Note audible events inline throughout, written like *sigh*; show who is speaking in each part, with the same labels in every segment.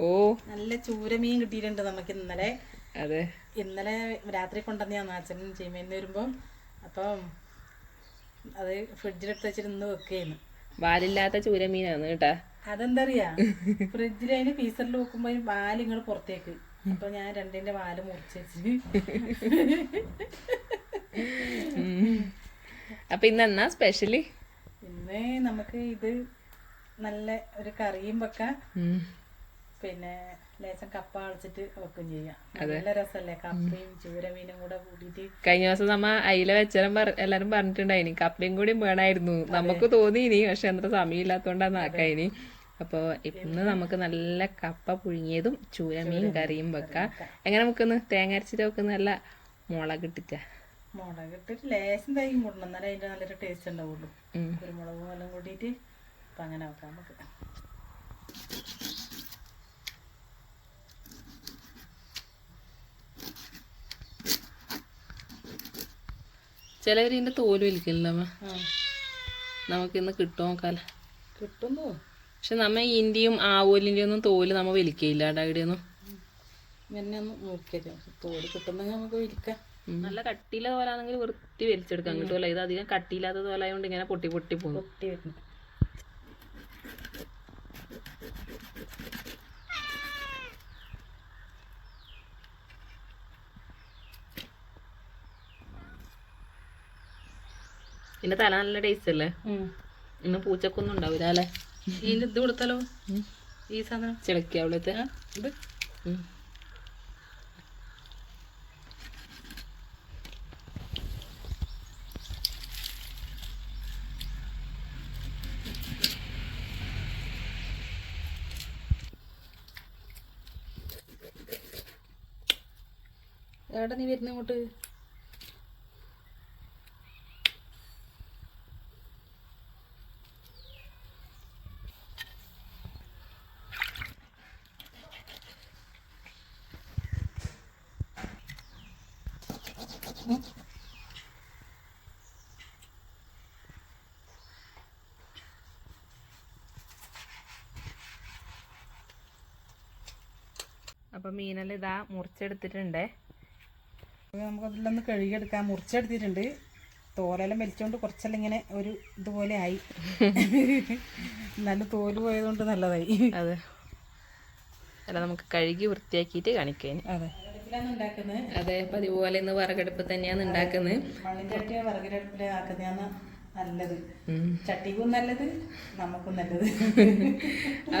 Speaker 1: ഓ.
Speaker 2: നല്ല ചൂരമീൻ കിട്ടിയിട്ടുണ്ട് നമുക്ക് ഇന്നലെ.
Speaker 1: അതെ.
Speaker 2: ഇന്നലെ രാത്രി കൊണ്ടുവന്ന അച്ഛൻ ചീമേന്ന് വരുമ്പം. അപ്പം അത് ഫ്രിഡ്ജിലെടുത്ത് വെച്ചിട്ട് ഇന്ന് വെക്കുകയെന്ന്
Speaker 1: വാലില്ലാത്ത ചൂരമീനാണ് കേട്ടാ.
Speaker 2: അതെന്താ അറിയാ ഫ്രിഡ്ജിൽ അതിന് ഫീസറിൽ വെക്കുമ്പോ വാൽ ഇങ്ങോട്ട് പുറത്തേക്ക്. അപ്പൊ ഞാൻ രണ്ടിന്റെ വാൽ മുറിച്ച് വെച്ച്.
Speaker 1: അപ്പൊ ഇന്ന് എന്നാ സ്പെഷ്യൽ
Speaker 2: ഇന്ന് നമുക്ക് ഇത് നല്ല ഒരു കറിയും വെക്കാം. പിന്നെ ലേശം കപ്പ അളച്ചിട്ട് വെക്കും ചെയ്യാം. നല്ല രസമല്ലേ കപ്പയും ചൂരമീനും കൂടെ കൂട്ടിയിട്ട്
Speaker 1: കഴിഞ്ഞ ദിവസം നമ്മ അയില വെച്ചാലും എല്ലാരും പറഞ്ഞിട്ടുണ്ടായിനി കപ്പയും കൂടി വേണമായിരുന്നു നമുക്ക് തോന്നിയിനി പക്ഷെ അത്ര സമയമില്ലാത്തോണ്ടാന്ന് ആക്കായിനി. അപ്പൊ ഇന്ന് നമുക്ക് നല്ല കപ്പ പുഴുങ്ങിയതും ചൂരമീൻ കറിയും വെക്കാം. എങ്ങനെ നമുക്കൊന്ന് തേങ്ങ അരച്ചിട്ട് വെക്കുന്ന നല്ല മുളക് ഇട്ടിട്ടാ?
Speaker 2: മുളക് ഇട്ടിട്ട് ലേശം തൈയും കൂടണം എന്നാലേ അതിന്റെ നല്ലൊരു ടേസ്റ്റ് ഉണ്ടാവുള്ളൂ. കുരുമുളകും എല്ലാം കൂട്ടിയിട്ട് അപ്പം അങ്ങനെ വെക്കാം നമുക്ക്.
Speaker 1: ചിലവര് ഇതിന്റെ തോൽ വലിക്കില്ല
Speaker 2: നമുക്കിന്ന്
Speaker 1: നമുക്ക് ഇന്ന് കിട്ടുമോ നോക്കാല
Speaker 2: കിട്ടുന്നു.
Speaker 1: പക്ഷെ നമ്മ ഇന്റെയും ആവോലിന്റെ ഒന്നും തോൽ നമ്മ വലിക്കയില്ല ഒന്ന്
Speaker 2: നോക്കിയത് തോൽ കിട്ടുന്നെങ്കിൽ നമുക്ക്
Speaker 1: നല്ല കട്ടിയില്ല തോലാണെങ്കിൽ വൃത്തി വലിച്ചെടുക്കാൻ കിട്ടുമല്ലോ ഇത് അധികം കട്ടിയില്ലാത്ത തോലായതുകൊണ്ട് ഇങ്ങനെ പൊട്ടി പൊട്ടി പോകും
Speaker 2: പൊട്ടി വരുന്നു
Speaker 1: ഇതിന്റെ തല നല്ല ടേസ്റ്റ് അല്ലേ? ഇന്ന് പൂച്ചക്കൊന്നും ഉണ്ടാവില്ല അല്ലേ?
Speaker 2: ഇതിന്റെ ഇത് കൊടുത്താലോ? ഈ സാധനം? ചിളക്കിയാവളത്തെ ഇത്? എവിടെ നീ വരുന്ന
Speaker 1: അപ്പൊ മീനെല്ലാം ഇതാ മുറിച്ചെടുത്തിട്ടുണ്ട്.
Speaker 2: നമുക്കതിലൊന്ന് കഴുകിയെടുക്കാം. മുറിച്ചെടുത്തിട്ടുണ്ട്. തോലെല്ലാം വലിച്ചുകൊണ്ട് കുറച്ചെല്ലാം ഇങ്ങനെ ഒരു ഇതുപോലെ ആയി. നല്ല തോൽ പോയതുകൊണ്ട് നല്ലതായി.
Speaker 1: അതെ. അല്ല നമുക്ക് കഴുകി വൃത്തിയാക്കിയിട്ട് കാണിക്കാൻ
Speaker 2: അതെ.
Speaker 1: അതെ അപ്പൊ അതുപോലെ ഇന്ന് വിറകടുപ്പ് തന്നെയാണ് ഉണ്ടാക്കുന്നത്.
Speaker 2: മണ്ണിന്റെ ആക്കുന്നതാണ് നല്ലത്. ചട്ടിക്കും നല്ലത് നമുക്കും നല്ലത്.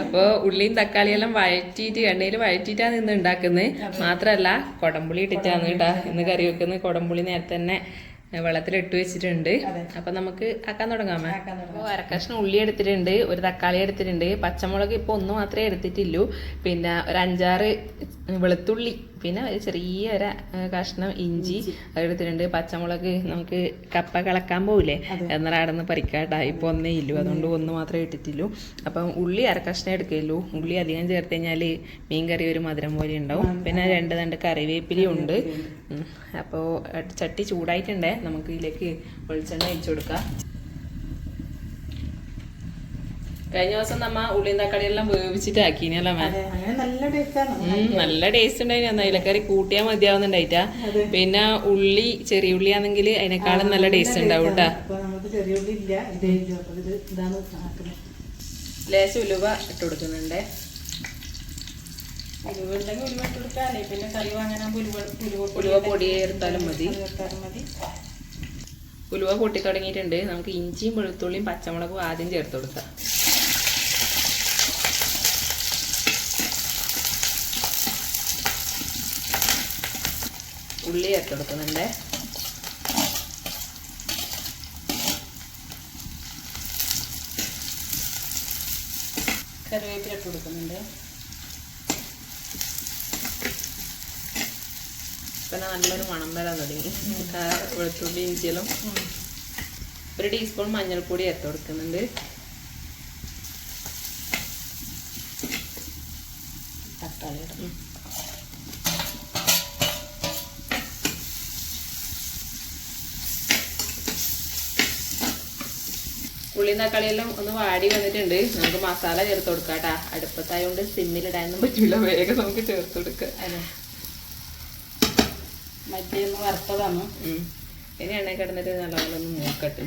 Speaker 1: അപ്പൊ ഉള്ളിയും തക്കാളിയെല്ലാം വഴറ്റിയിട്ട് എണ്ണയിൽ വഴറ്റിയിട്ടാണ് ഇന്ന് ഉണ്ടാക്കുന്നത്. മാത്രല്ല കൊടംപുളി ഇട്ടിട്ടാണ് കേട്ടാ ഇന്ന് കറി വെക്കുന്നത്. കൊടംപുളി നേരത്തെ തന്നെ വെള്ളത്തിൽ ഇട്ട് വെച്ചിട്ടുണ്ട്. അപ്പൊ നമുക്ക് ആക്കാൻ തുടങ്ങാമേ. അപ്പോൾ അരക്കഷ്ണം ഉള്ളി എടുത്തിട്ടുണ്ട് ഒരു തക്കാളി എടുത്തിട്ടുണ്ട് പച്ചമുളക് ഇപ്പൊ ഒന്ന് മാത്രമേ എടുത്തിട്ടുള്ളൂ. പിന്നെ ഒരു അഞ്ചാറ് വെളുത്തുള്ളി പിന്നെ ഒരു ചെറിയ ഒരു കഷ്ണം ഇഞ്ചി അതെടുത്തിട്ടുണ്ട് പച്ചമുളക് നമുക്ക് കപ്പ കളക്കാൻ പോവില്ലേ? എന്നാൽ അവിടെ നിന്ന് പരിക്കാട്ടാ ഇപ്പൊ ഒന്നേ ഇല്ലു. അതുകൊണ്ട് ഒന്ന് മാത്രമേ ഇട്ടിട്ടുള്ളൂ. അപ്പം ഉള്ളി അര കഷ്ണം എടുക്കുകയുള്ളൂ ഉള്ളി അധികം ചേർത്ത് കഴിഞ്ഞാൽ മീൻ കറി ഒരു മധുരം പോലെ ഉണ്ടാവും. പിന്നെ രണ്ട് രണ്ട് കറിവേപ്പിലയും ഉണ്ട്. അപ്പോൾ ചട്ടി ചൂടായിട്ടുണ്ടേ. നമുക്ക് ഇതിലേക്ക് വെളിച്ചെണ്ണ ഒഴിച്ചു കൊടുക്കാം. കഴിഞ്ഞ ദിവസം നമ്മ ഉള്ളിയും തക്കാളി എല്ലാം വേവിച്ചിട്ട് ആക്കിനല്ലേ മാം
Speaker 2: നല്ല ടേസ്റ്റ്
Speaker 1: ഉം, നല്ല ടേസ്റ്റ് ഉണ്ടായിരുന്നു ഇലക്കറി കൂട്ടിയാൽ മതിയാവുന്നുണ്ടായിട്ടാ. പിന്നെ ഉള്ളി ചെറിയ ഉള്ളി ആണെങ്കിൽ അതിനേക്കാളും നല്ല ടേസ്റ്റ് ഉണ്ടാവും കേട്ടാ ലേശം ഉലുവ ഇട്ട് കൊടുക്കുന്നുണ്ട്.
Speaker 2: ഉലുവ ഉണ്ടെങ്കിൽ ഉലുവ ഇട്ട് കൊടുക്കാം പിന്നെ കറി വാങ്ങാനാകുമ്പോൾ ഉലുവ
Speaker 1: പൊടി ചേർത്താലും മതി. ഉലുവ പൊട്ടി തുടങ്ങിയിട്ടുണ്ട് നമുക്ക് ഇഞ്ചിയും വെളുത്തുള്ളിയും പച്ചമുളകും ആദ്യം ചേർത്ത് കൊടുക്കാം. ഉള്ളി ചേർത്ത് കൊടുക്കുന്നുണ്ട്
Speaker 2: കറിവേപ്പില ഇട്ട് കൊടുക്കുന്നുണ്ട്.
Speaker 1: പിന്നെ നല്ലൊരു മണം വരാൻ തുടങ്ങി. വെളുത്തുള്ളി ഇഞ്ചിയിലും ഒരു ടീസ്പൂൺ മഞ്ഞൾപ്പൊടി ചേർത്ത് കൊടുക്കുന്നുണ്ട്. ഉള്ളിയും തക്കാളിയെല്ലാം ഒന്ന് വാടി വന്നിട്ടുണ്ട്. നമുക്ക് മസാല ചേർത്ത് കൊടുക്കാം കേട്ടാ. അടുപ്പത്തായോണ്ട് സിമ്മിലിടാനൊന്നും പറ്റില്ല വേഗം നമുക്ക് ചേർത്ത് കൊടുക്കാം.
Speaker 2: മറ്റേ ഒന്ന് വറുത്തതാണ്.
Speaker 1: ഇനി എണ്ണ കിടന്നിട്ട് നല്ലപോലെ ഒന്ന് മൂക്കട്ട്.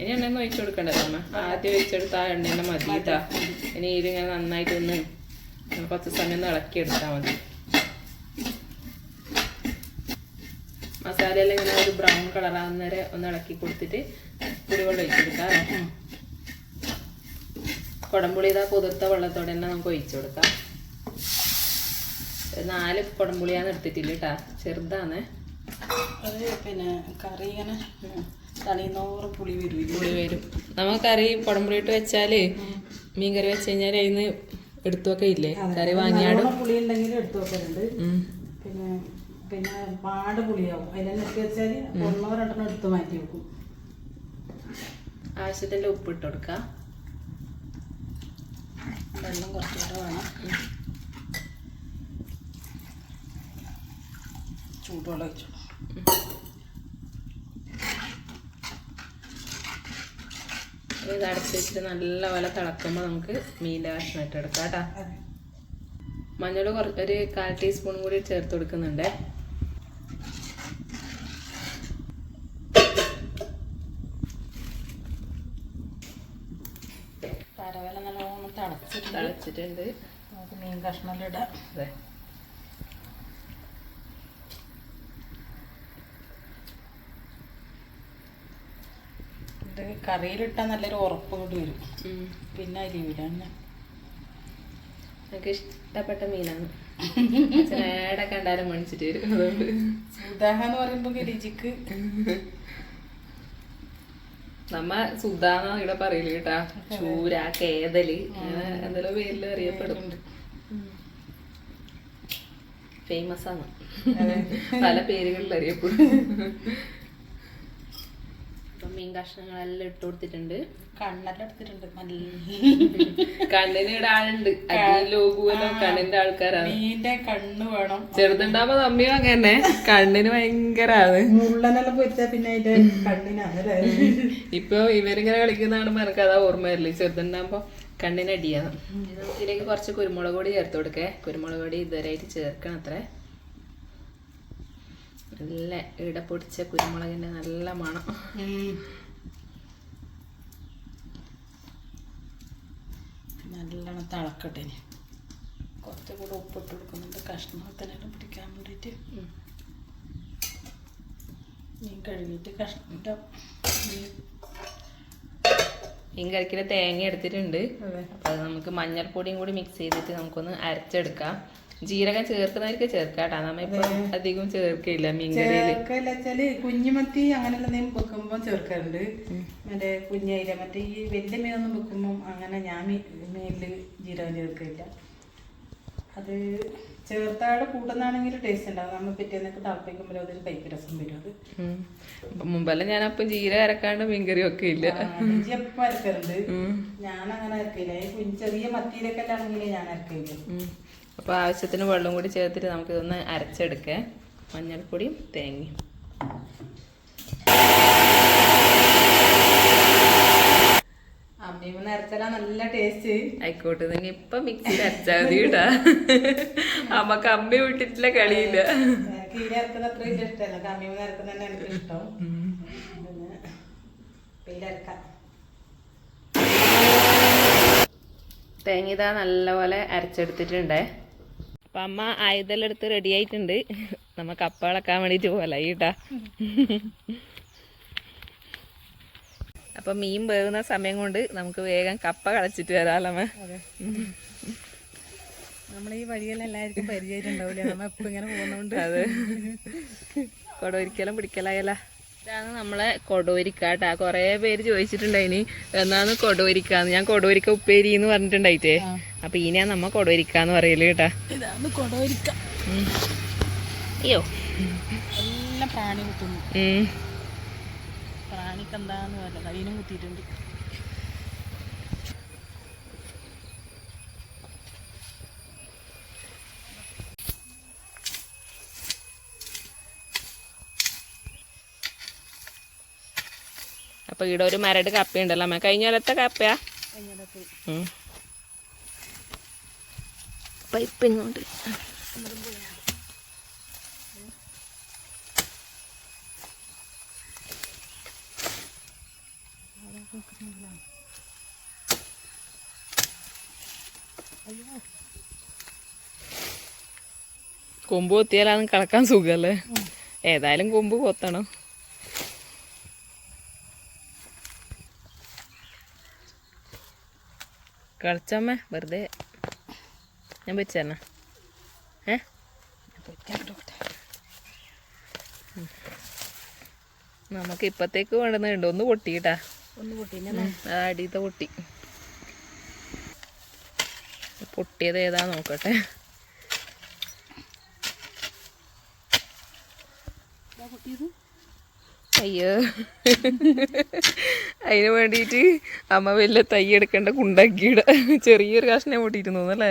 Speaker 1: ഇനി എണ്ണ ഒന്ന് ഒഴിച്ചു കൊടുക്കണ്ടല്ലോ അമ്മ? ആദ്യം ഒഴിച്ചെടുത്ത ആ എണ്ണ മതി കേട്ടാ. ഇനി ഇതിങ്ങനെ നന്നായിട്ട് ഒന്ന് കുറച്ച് സമയം ഒന്ന് ഇളക്കിയെടുത്താൽ മതി. മസാലയെല്ലാം ഇങ്ങനെ ഒരു ബ്രൗൺ കളർ ആകുന്നവരെ ഒന്ന് ഇളക്കി കൊടുത്തിട്ട് കുടിവെള്ളം ഒഴിച്ചു കൊടുക്കാം? കുടംപുളി ഇതാ കുതിർത്ത വെള്ളത്തോടെ തന്നെ നമുക്ക് ഒഴിച്ചു കൊടുക്കാം നാല് കുടംപുളിയാണ് എടുത്തിട്ടില്ല കേട്ടാ. ചെറുതാണ്
Speaker 2: അത് പിന്നെ കറി ഇങ്ങനെ തണിനോറ് പുളി വരും.
Speaker 1: പുളി വരും. നമുക്ക് കറി കുടംപുളിയിട്ട് വെച്ചാൽ മീൻ കറി വെച്ച് കഴിഞ്ഞാൽ അതിന് എടുത്തൊക്കെ ഇല്ലേ? കറി
Speaker 2: വാങ്ങിയാണ് പുളി ഉണ്ടെങ്കിൽ എടുത്തു വെക്കലുണ്ട്. പിന്നെ പിന്നെ പാട് പുളിയാവും. ഇട്ട് വെച്ചാൽ ഒന്നോ രണ്ടെണ്ണം എടുത്ത് മാറ്റി വെക്കും.
Speaker 1: ആവശ്യത്തിന്റെ ഉപ്പ് ഇട്ട് കൊടുക്കുക
Speaker 2: വെള്ളം കുറച്ചുകൂടെ വേണം. ചൂടുവെള്ളം വെച്ചു
Speaker 1: ഇത് അടച്ച് വെച്ചിട്ട് നല്ല പോലെ തിളക്കുമ്പോൾ നമുക്ക് മീന്റെ കഷ്ണം ഇട്ടെടുക്കാം കേട്ടാ. മഞ്ഞൾ കുറച്ച് ഒരു കാൽ ടീസ്പൂൺ കൂടി ചേർത്ത് കൊടുക്കുന്നുണ്ട്
Speaker 2: കരവേല നല്ലോണം
Speaker 1: തിളച്ചിട്ടുണ്ട്
Speaker 2: നമുക്ക് മീൻ കഷ്ണലിടാം ഇടാം.
Speaker 1: അതെ
Speaker 2: ഇത് കറിയിലിട്ടാൽ നല്ലൊരു ഉറപ്പ് കൂടി വരും. പിന്നെ അരി അങ്ങനെ
Speaker 1: എനിക്ക് ഇഷ്ടപ്പെട്ട മീനാണ്. ഏടെ കണ്ടാലും മണിച്ചിട്ട് വരും. അതുകൊണ്ട്
Speaker 2: സുധാഹ എന്ന് പറയുമ്പോൾ *laughs*
Speaker 1: നമ്മ സുധാന്ന ഇവിടെ പറയില്ല കേട്ടാ. ചൂര കേതൽ എന്തെല്ലോ പേരിൽ അറിയപ്പെടും. ഫേമസ് ആണ്. പല പേരുകളിൽ അറിയപ്പെടും. മീൻ കഷ്ണങ്ങളെല്ലാം ഇട്ട് കൊടുത്തിട്ടുണ്ട്.
Speaker 2: കണ്ണെല്ലാം എടുത്തിട്ടുണ്ട്. നല്ല
Speaker 1: കണ്ണിന് ഇടാനുണ്ട് അടി ലോകുവല്ലോ കണ്ണിന്റെ ആൾക്കാരാണ്.
Speaker 2: നീന്റെ കണ്ണ് വേണം.
Speaker 1: ചെറുതുണ്ടാവുമ്പോ തമ്മിയും അങ്ങനെ കണ്ണിന് ഭയങ്കരാണ്.
Speaker 2: മുള്ളനെല്ലാം പൊരിച്ചാൽ പിന്നെ അതിന്റെ കണ്ണിനാണ്
Speaker 1: ഇപ്പൊ ഇവരിങ്ങനെ കളിക്കുന്നതാണ് കാണുമ്പോ എനിക്ക് അതാ ഓർമ്മ വരില്ല ചെറുതുണ്ടാകുമ്പോ കണ്ണിനടിയാണ് ഇതിലേക്ക് കുറച്ച് കുരുമുളക് പൊടി ചേർത്ത് കൊടുക്കേ. കുരുമുളക് പൊടി ഇതുവരെയായിട്ട് ചേർക്കണം അത്രേ നല്ല ഇട പൊടിച്ച കുരുമുളകിന്റെ നല്ല മണം.
Speaker 2: നല്ലോണം തിളക്കട്ടെ ഇനി. കുറച്ചും കൂടെ ഉപ്പിട്ട് കൊടുക്കുന്നുണ്ട് കഷ്ണത്തിനെല്ലാം പിടിക്കാൻ വേണ്ടിയിട്ട്. മീൻ കഴുകിയിട്ട് കഷ്ണം ഇടാം. മീൻ
Speaker 1: കഴിക്കുന്ന തേങ്ങ എടുത്തിട്ടുണ്ട്.
Speaker 2: അതെ.
Speaker 1: അപ്പൊ അത് നമുക്ക് മഞ്ഞൾപ്പൊടിയും കൂടി മിക്സ് ചെയ്തിട്ട് നമുക്കൊന്ന് അരച്ചെടുക്കാം. ജീരകം ചേർക്കുന്നവർക്ക് ചേർക്കാട്ടാ. നമ്മളിപ്പോ അധികം ചേർക്കില്ല മീൻ കറിയിൽ
Speaker 2: ചേർക്കല്ല വെച്ചാൽ കുഞ്ഞുമത്തി അങ്ങനെയുള്ള നെയ്മ് വെക്കുമ്പോൾ ചേർക്കാറുണ്ട്. മറ്റേ കുഞ്ഞയില മറ്റേ ഈ വലിയ മീനൊന്നും വെക്കുമ്പോൾ അങ്ങനെ ഞാൻ മീനിൽ ജീരകം ചേർക്കില്ല. അത് ചേർത്താടെ കൂട്ടുന്നാണെങ്കിൽ ടേസ്റ്റ് ഉണ്ടാവും. നമ്മൾ പിറ്റേന്നൊക്കെ തിളപ്പിക്കുമ്പോൾ അതൊരു കൈക്ക് രസം വരും അത്.
Speaker 1: മുമ്പല്ല ഞാൻ അപ്പം ജീരകം അരക്കാണ്ട് മീൻകറി ഒക്കെ ഇല്ല
Speaker 2: ഇഞ്ചി അപ്പം അരക്കാറുണ്ട്. ഞാൻ അങ്ങനെ അരക്കില്ല. ചെറിയ മത്തിയിലൊക്കെ ആണെങ്കിൽ ഞാൻ അരക്കില്ല.
Speaker 1: ഉം. അപ്പൊ ആവശ്യത്തിന് വെള്ളം കൂടി ചേർത്തിട്ട് നമുക്കിതൊന്ന് ഇതൊന്ന് അരച്ചെടുക്കേ. മഞ്ഞൾപ്പൊടിയും തേങ്ങയും.
Speaker 2: അമ്മയും അരച്ചാലാ നല്ല ടേസ്റ്റ്
Speaker 1: ആയിക്കോട്ടെ നിങ്ങൾ ഇപ്പൊ മിക്സി അരച്ചാൽ മതി കേട്ടാ. അമ്മയ്ക്ക് അമ്മ വിട്ടിട്ടില്ല കളിയില്ല.
Speaker 2: എനിക്ക് ഈ അരക്കുന്ന അത്ര വലിയ ഇഷ്ടമല്ല. കമ്മിയും അരക്കുന്ന തന്നെ എനിക്ക് ഇഷ്ടം. പിന്നെ പേരരക്കാം
Speaker 1: തേങ്ങ ഇതാ നല്ലപോലെ അരച്ചെടുത്തിട്ടുണ്ടേ. അപ്പൊ അമ്മ ആയുധം എടുത്ത് റെഡി ആയിട്ടുണ്ട്. നമ്മ കപ്പ വേണ്ടിട്ട് കേട്ടാ അപ്പൊ മീൻ വേകുന്ന സമയം കൊണ്ട് നമുക്ക് വേഗം കപ്പ കളച്ചിട്ട് വരാമല്ലോ
Speaker 2: നമ്മളീ നമ്മൾ ഈ വഴിയെല്ലാം എല്ലാവർക്കും പരിചയമുണ്ടാവില്ല നമ്മ എപ്പോ ഇങ്ങനെ പോകുന്നോണ്ട്.
Speaker 1: അതെ. കൊടൊരിക്കലും പിടിക്കലായല്ല. ഇതാണ് നമ്മളെ കൊടോരിക്കാട്ടാ. കൊറേ പേര് ചോദിച്ചിട്ടുണ്ടായിനി എന്നാന്ന് കൊടോരിക്കാന്ന്. ഞാൻ കൊടോരിക്ക ഉപ്പേരി എന്ന് പറഞ്ഞിട്ടുണ്ടായിട്ടേ. അപ്പൊ ഇനിയാ നമ്മ കൊടോരിക്കാന്ന് പറയൽ കേട്ടാ.
Speaker 2: ഇതാണ് കൊടവരിക്ക
Speaker 1: അയ്യോ.
Speaker 2: എല്ലാം പ്രാണി കുത്തുന്നു.
Speaker 1: ഉം.
Speaker 2: പ്രാണിക്ക് എന്താന്ന് പറയില്ല കയ്യിനും കുത്തിയിട്ടുണ്ട്.
Speaker 1: അപ്പൊ ഇവിടെ ഒരു മരട് കപ്പയുണ്ടല്ലോ അമ്മ. കഴിഞ്ഞ കൊല്ലത്തെ കപ്പയാ. പൈപ്പ് ഇങ്ങോട്ട്. കൊമ്പ് കൊത്തിയാലാണ് കളക്കാൻ സുഖല്ലേ? ഏതായാലും കൊമ്പ് കൊത്തണം. കളിച്ചമ്മ വെറുതെ. ഞാൻ വെച്ചേരണ ഏ? നമുക്ക് ഇപ്പത്തേക്ക് വേണ്ടുന്നുണ്ട് ഒന്ന് പൊട്ടിട്ടാ
Speaker 2: ഒന്ന്
Speaker 1: പൊട്ടി അടിയത്തെ പൊട്ടി. പൊട്ടിയത് ഏതാ നോക്കട്ടെ.
Speaker 2: പൊട്ടിയത്?
Speaker 1: അയ്യോ. അതിന് വേണ്ടിയിട്ട് അമ്മ വലിയ തൈ എടുക്കേണ്ട കുണ്ടാക്കിയിട. ചെറിയൊരു കഷ്ണം കൂട്ടിയിരുന്നു അല്ലേ.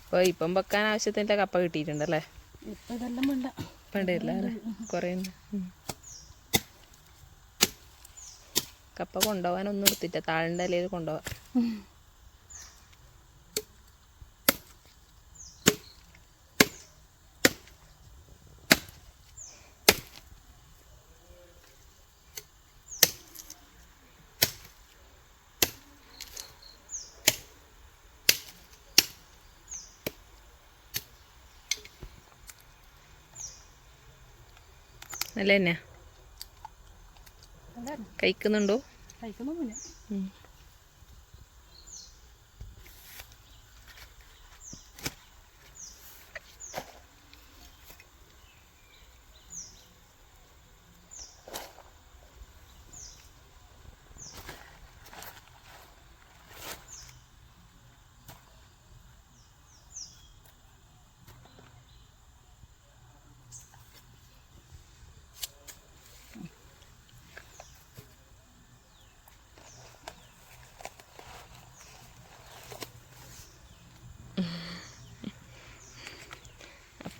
Speaker 1: അപ്പൊ ഇപ്പം വെക്കാൻ ആവശ്യത്തിന്റെ കപ്പ കിട്ടിയിട്ടുണ്ടല്ലേ? കപ്പ കൊണ്ടുപോകാൻ ഒന്നും എടുത്തില്ല. താഴെ ഇലയിൽ കൊണ്ടുപോവാൻ നല്ല തന്നെ
Speaker 2: അതാണ്
Speaker 1: കഴിക്കുന്നുണ്ടോ?
Speaker 2: കഴിക്കണമെന്നില്ല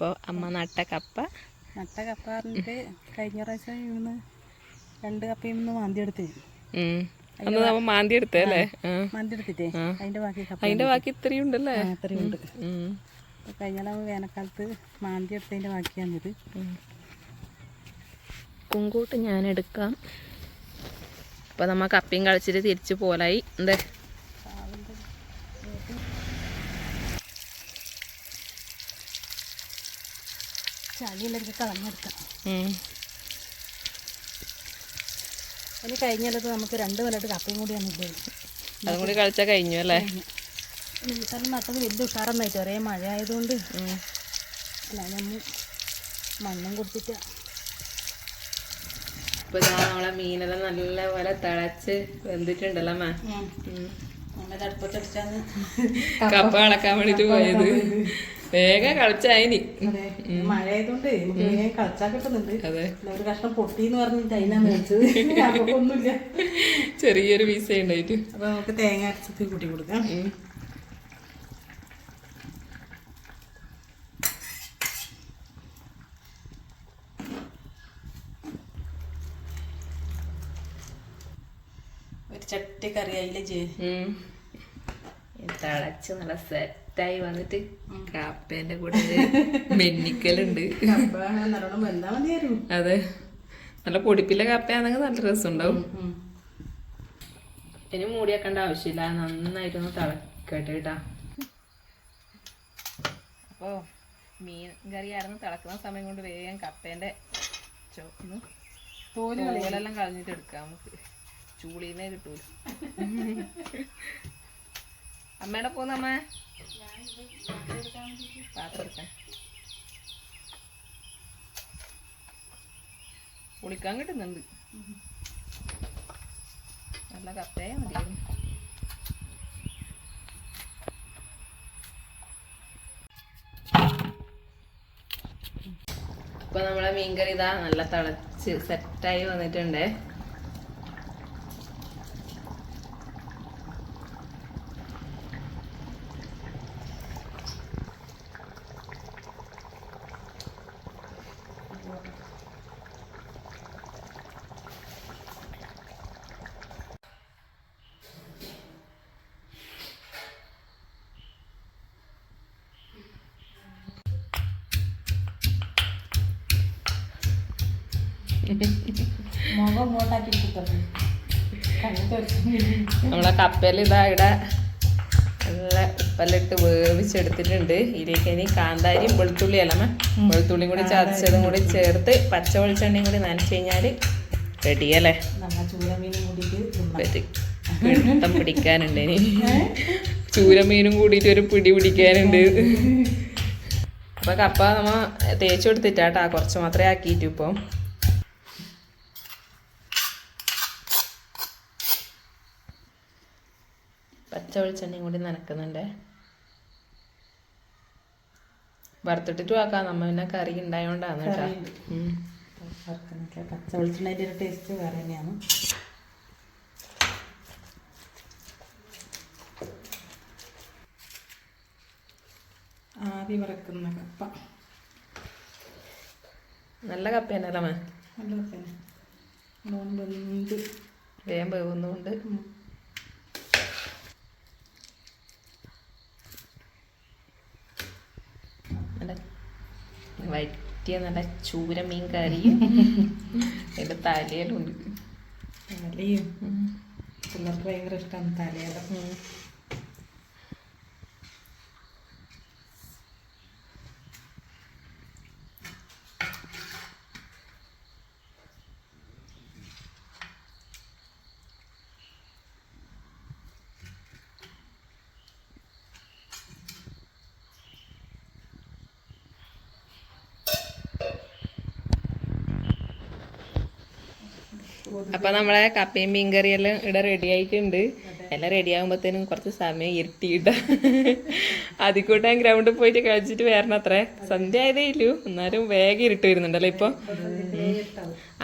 Speaker 1: ഉം. അപ്പോൾ അമ്മ നട്ട കപ്പ.
Speaker 2: നട്ട കപ്പ പറഞ്ഞിട്ട് കഴിഞ്ഞ പ്രാവശ്യം ഇന്ന് രണ്ട് കപ്പയും ഇന്ന് മാന്തി എടുത്ത്.
Speaker 1: അന്ന് നമ്മ മാന്തി എടുത്തേ അല്ലേ?
Speaker 2: മാന്തി എടുത്തിട്ടേ. അതിന്റെ ബാക്കി
Speaker 1: അതിന്റെ ബാക്കി ഇത്രയും ഉണ്ടല്ലേ? ഇത്രയും
Speaker 2: ഉണ്ട്. കഴിഞ്ഞ വേനൽക്കാലത്ത് മാന്തി എടുത്തതിന്റെ ബാക്കിയാണിത്
Speaker 1: കുങ്കൂട്ട് ഞാൻ എടുക്കാം. അപ്പോൾ നമ്മ കപ്പയും കളിച്ചിട്ട് തിരിച്ചു പോലായി. എന്തേ?
Speaker 2: ചളിയെല്ലാം കളഞ്ഞെടുക്കാം. അതിന് കഴിഞ്ഞാലത് നമുക്ക് രണ്ട് കൊല്ലത്ത് കപ്പയും കൂടിയാണ് ഇല്ലേ
Speaker 1: അതും കൂടി കളിച്ചാൽ കഴിഞ്ഞു അല്ലേ?
Speaker 2: വീട്ടിൽ നട്ടത് വലിയ ഉഷാറൊന്നായിട്ട് ഒരേ മഴ ആയതുകൊണ്ട്
Speaker 1: ഉം.
Speaker 2: അല്ല നമ്മൾ മണ്ണും കൊടുത്തിട്ട്.
Speaker 1: ഇപ്പൊ നമ്മളെ മീനെല്ലാം നല്ലപോലെ തിളച്ച് വെന്തിട്ടുണ്ടല്ലോ
Speaker 2: മാ
Speaker 1: കപ്പ കളക്കാൻ വേണ്ടിട്ട് പോയത്. വേഗം കളിച്ചായിനി.
Speaker 2: അതെ മഴ ആയതുകൊണ്ട് നമുക്ക് വേഗം കളിച്ചാൽ കിട്ടുന്നുണ്ട്.
Speaker 1: അതെ.
Speaker 2: ഒരു കഷ്ണം പൊട്ടിന്ന് പറഞ്ഞിട്ട് അതിനാ മേടിച്ചത്.
Speaker 1: ചെറിയൊരു പീസ ഉണ്ടായിട്ട്.
Speaker 2: അപ്പൊ നമുക്ക് തേങ്ങ അരച്ചത് കൂട്ടി കൊടുക്കാം. ചട്ടി കറി.
Speaker 1: തിളച്ച് നല്ല സെറ്റായി വന്നിട്ട് കാപ്പേന്റെ കൂടെ മെന്നിക്കലുണ്ട്. അതെ. നല്ല പൊടിപ്പില്ല കപ്പയാണെങ്കിൽ നല്ല രസമുണ്ടാവും ഇനി മൂടി വെക്കേണ്ട ആവശ്യമില്ല. നന്നായിട്ടൊന്ന് തിളക്കട്ടെ കേട്ടാ. അപ്പോ മീൻ കറി ആയിരുന്നു തിളക്കുന്ന സമയം കൊണ്ട് വേഗം കപ്പേന്റെ ചോന്ന് തോലെല്ലാം കളഞ്ഞിട്ട് എടുക്കാം നമുക്ക്. ചൂളീന്നേ കിട്ടൂല. അമ്മയുടെ പോന്നമ്മ കുളിക്കാൻ കിട്ടുന്നുണ്ട്. നല്ല കത്തേ മതിയായിരുന്നു. ഇപ്പൊ നമ്മളെ മീൻകറി ഇതാ നല്ല തിളച്ച് സെറ്റായി വന്നിട്ടുണ്ട്. *laughs* നമ്മളെ കപ്പലിതാ ഇതാ ഇവിടെ നല്ല ഉപ്പലിട്ട് വേവിച്ചെടുത്തിട്ടുണ്ട്. ഇതിലേക്ക് ഇനി കാന്താരിയും വെളുത്തുള്ളി അല്ലമ്മ വെളുത്തുള്ളിയും കൂടി ചതച്ചതും കൂടി ചേർത്ത് പച്ച വെളിച്ചെണ്ണയും കൂടി നനച്ച് കഴിഞ്ഞാൽ റെഡി അല്ലേ? പിടുത്തം പിടിക്കാനുണ്ട് ഇനി. ചൂരമീനും കൂടിയിട്ട് ഒരു പിടി പിടിക്കാനുണ്ട്. അപ്പൊ കപ്പ നമ്മ തേച്ച് കൊടുത്തിട്ടാട്ടാ കുറച്ച് മാത്രമേ ആക്കിയിട്ടു ഇപ്പം. പച്ച വെളിച്ചെണ്ണയും കൂടി നനക്കുന്നുണ്ട്. വറുത്തിട്ടിട്ടും ആക്കാം. നമ്മ പിന്നെ കറി ഉണ്ടായോണ്ടാണ് കേട്ടാ.
Speaker 2: കറിയുണ്ട്.
Speaker 1: ഉം.
Speaker 2: വറുക്കണൊക്കെ പച്ച വെളിച്ചെണ്ണേന്റെ ഒരു ടേസ്റ്റ് വേറെ തന്നെയാണ്. ആദ്യം വറക്കുന്ന കപ്പ.
Speaker 1: നല്ല കപ്പ തന്നെ അല്ലേ?
Speaker 2: നല്ല കപ്പയാണ്
Speaker 1: വേഗം വേവുന്നതുകൊണ്ട് നല്ല വറ്റിയ നല്ല ചൂര മീൻ കറിയും എന്റെ തലയിലും ഉണ്ട്
Speaker 2: തലയും. പിള്ളേർക്ക് ഭയങ്കര ഇഷ്ടമാണ് തലയുടെ
Speaker 1: അപ്പൊ നമ്മളെ കപ്പയും മീൻ കറിയെല്ലാം ഇവിടെ റെഡി ആയിട്ടുണ്ട്. എല്ലാം റെഡി ആകുമ്പോഴത്തേനും കുറച്ച് സമയം ഇരുട്ടിയിട്ട അതിക്കൂട്ടാൻ ഗ്രൗണ്ടിൽ പോയിട്ട് കഴിച്ചിട്ട് വരണം അത്രേ. സന്ധ്യ ആയതേ ഇല്ലു എന്നാലും വേഗം ഇരുട്ട് വരുന്നുണ്ടല്ലോ ഇപ്പൊ.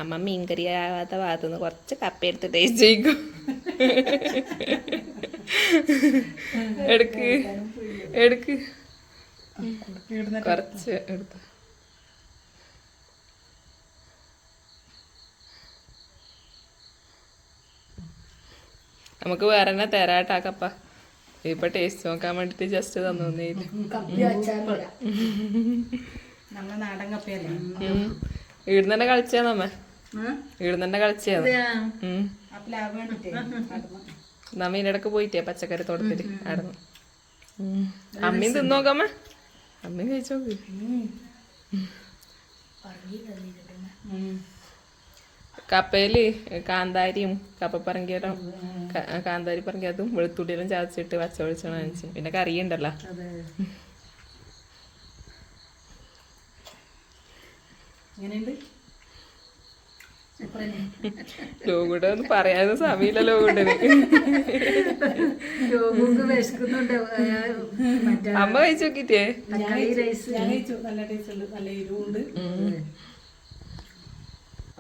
Speaker 1: അമ്മ മീൻ കറി ആവാത്ത ഭാഗത്തുനിന്ന് കുറച്ച് കപ്പ എടുത്ത് ടേസ്റ്റ് ചെയ്യിക്കും. എടുക്ക്. എടുക്ക്. കുറച്ച് എടുത്തു. നമുക്ക് വേറെ തന്നെ തരാട്ടാക്കപ്പ. ഇപ്പൊ ടേസ്റ്റ് നോക്കാൻ വേണ്ടിട്ട് ജസ്റ്റ് തന്നേ ഇവിടുന്ന് തന്നെ കളിച്ചാ നമ്മ. ഇവിടുന്ന് തന്നെ
Speaker 2: വേണ്ടിട്ടേ
Speaker 1: നമ്മ. ഇതിനിടക്ക് പോയിട്ടേ പച്ചക്കറി തോട്ടത്തിൽ ആടുന്നു അമ്മയും തിന്നോക്കമ്മ അമ്മയും കഴിച്ചു നോക്ക് കപ്പയിൽ കാന്താരിയും കപ്പപ്പറങ്കിയും കാന്താരി പറങ്കിയതും വെളുത്തുള്ളിയിലും ചതച്ചിട്ട് പച്ച വെളിച്ചെണ്ണ നനച്ച് പിന്നെ കറി ഉണ്ടല്ലോ ലോകൂടെ ഒന്ന് പറയാനും സമയമില്ല ലോകൂടെ. അമ്മ കഴിച്ചു നോക്കിട്ടേ
Speaker 2: നല്ല ടേസ്റ്റ് ഉണ്ട്. നല്ല എരിവുണ്ട്.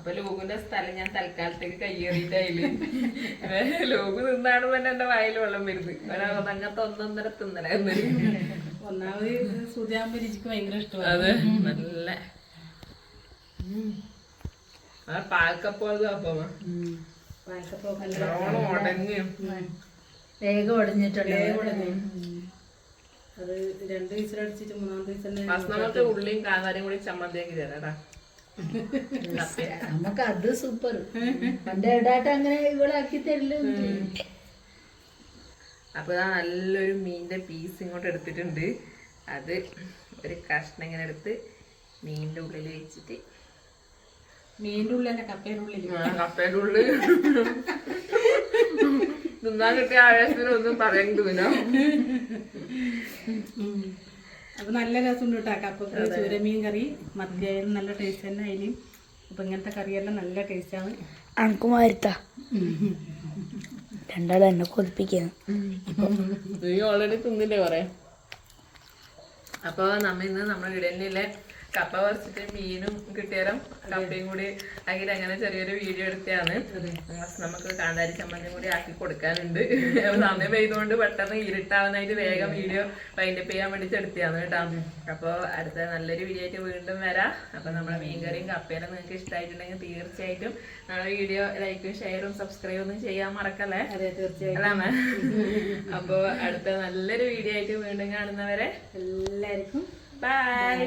Speaker 1: അപ്പൊ ലോകുന്റെ സ്ഥലം ഞാൻ തൽക്കാലത്തേക്ക് കയ്യേറിയിട്ടായിൽ ലോകു നിന്നാണ് തന്നെ എന്റെ വായിൽ വെള്ളം വരുന്നത്. അങ്ങനത്തെ ഒന്നൊന്നര തിന്നലായിരുന്നു.
Speaker 2: ഒന്നാമത് ഭയങ്കര ഇഷ്ടമാണ്.
Speaker 1: അതെ നല്ല. പാൽക്കപ്പോഴത്
Speaker 3: വേഗം
Speaker 2: അത് രണ്ട് വിസിലടിച്ചിട്ട് മൂന്നാമത്തെ
Speaker 1: ഉള്ളിയും കാന്താരിയും കൂടി ചമ്മന്തിയാക്കി തരാടാ
Speaker 3: നമുക്ക് അത് സൂപ്പർ പണ്ട് ഇടാട്ട് അങ്ങനെ ഇവളാക്കി തരില്ല
Speaker 1: അപ്പൊ ഇതാ നല്ലൊരു മീനിന്റെ പീസ് ഇങ്ങോട്ട് എടുത്തിട്ടുണ്ട്. അത് ഒരു കഷ്ണം ഇങ്ങനെ എടുത്ത് മീനിന്റെ ഉള്ളിൽ വെച്ചിട്ട്.
Speaker 2: മീനിന്റെ ഉള്ളിൽ തന്നെ കപ്പയുടെ ഉള്ളിൽ
Speaker 1: കപ്പയുടെ ഉള്ളിൽ തിന്നാൻ കിട്ടിയ ആവേശത്തിന് ഒന്നും പറയാൻ തോന്നാ
Speaker 2: അപ്പൊ നല്ല രസമുണ്ട് കേട്ടോ കപ്പക്ക് ചൂരമീൻ കറി. മത്തിയായാലും നല്ല ടേസ്റ്റ് തന്നെ അതിലും അപ്പൊ ഇങ്ങനത്തെ കറിയെല്ലാം നല്ല ടേസ്റ്റാണ്
Speaker 3: ആണ്. രണ്ടാളും എന്നെ കൊതിപ്പിക്കാണ്
Speaker 1: നീ ഓൾറെഡി തിന്നില്ലേ കൊറേ? അപ്പൊ നമ്മ ഇന്ന് നമ്മുടെ വീടലിലെ കപ്പ പറിച്ചിട്ട് മീനും കിട്ടിയാലും കപ്പയും കൂടി അതിൽ അങ്ങനെ ചെറിയൊരു വീഡിയോ എടുത്തതാണ്. നമുക്ക് കാന്താരി ചമ്മന്തിയും കൂടി ആക്കി കൊടുക്കാനുണ്ട്. സമയം പെയ്തുകൊണ്ട് പെട്ടെന്ന് ഇരുട്ടാവുന്നതായിട്ട് വേഗം വീഡിയോ വൈൻഡപ്പ് ചെയ്യാൻ വേണ്ടിട്ട് എടുത്തതാണ് കേട്ടോ. അപ്പൊ അടുത്ത നല്ലൊരു വീഡിയോ ആയിട്ട് വീണ്ടും വരാം. അപ്പൊ നമ്മുടെ മീൻകറിയും കപ്പയും നിങ്ങൾക്ക് ഇഷ്ടമായിട്ടുണ്ടെങ്കിൽ തീർച്ചയായിട്ടും നമ്മുടെ വീഡിയോ ലൈക്കും ഷെയറും സബ്സ്ക്രൈബും ഒന്നും ചെയ്യാൻ മറക്കല്ലേ?
Speaker 2: അതെ തീർച്ചയായിട്ടും.
Speaker 1: അല്ലാമേ അപ്പൊ അടുത്ത നല്ലൊരു വീഡിയോ ആയിട്ട് വീണ്ടും കാണുന്നവരെ
Speaker 2: എല്ലാവർക്കും
Speaker 1: ബൈ